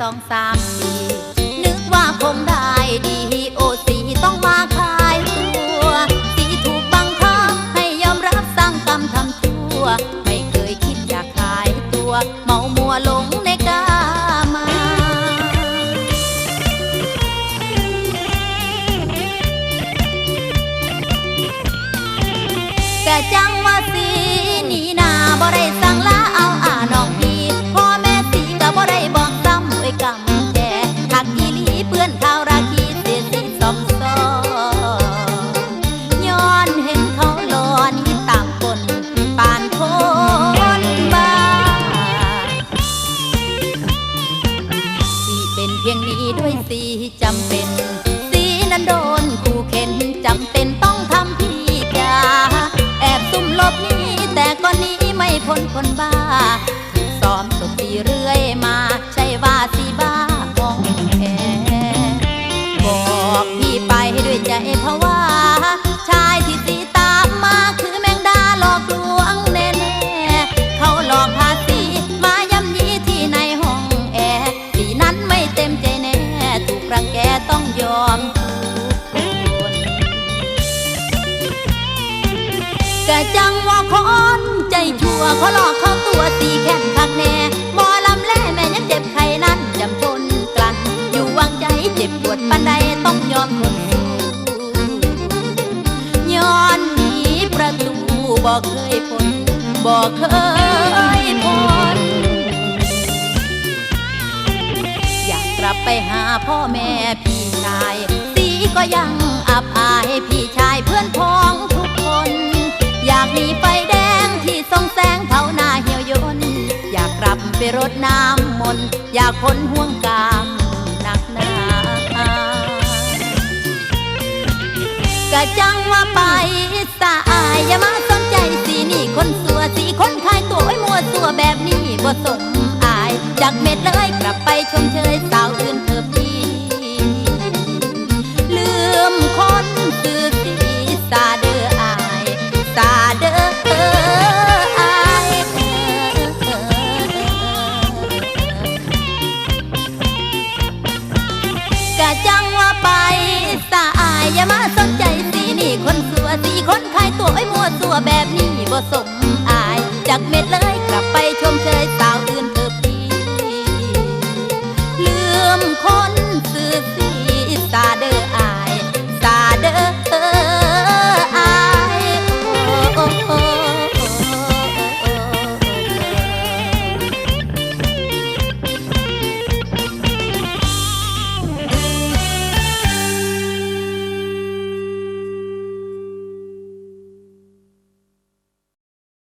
สองสามปีนึกว่าคงได้ดีโอสีต้องมาขายตัวสีถูกบังคับให้ยอมรับสร้างกรรมทำตัวไม่เคยคิดอยากขายตัว เมามัวลงในกามาแต่จังว่าสีนีนาบ่ได้ เพียงนี้ด้วยสีจำเป็น สีนั้นโดนคู่เข็นจำเป็นต้องทำพี่กาแอบซุ่มลบนี้แต่ก็นี้ไม่พ้นคนบ้าถูกซ้อมตบตีเรื่อยมา จังว่าคนใจชั่วเขาหลอกเขาตัวตีแค้นคักแน่หมอลำแล่แม่ยังเจ็บไข้นั้นจำทนกลั้นอยู่วางใจเจ็บปวดปันใดต้องยอมทนย้อนหนีประตูบอกเคยพ้นบอกเคยพ้นอยากกลับไปหาพ่อแม่พี่ชาย สีก็ยังอับอายพี่ชายเพื่อนพ้องทุกคน อยากหนีไฟแดงที่ส่องแสงเผาหน้าเหี่ยวยนอยากกลับไปรดน้ำมนต์อยากพ้นห่วงกามหนักหนากะจังว่าไปสะอายอย่ามาสนใจสีนี่คนสัวสีคนขายตัวไว้มัวตัวแบบนี้บ่สมอายจากเม็ดเลยกลับไปชมเชย สมอาย จากเม็ดเลยกลับไปชมเชยสาวอื่น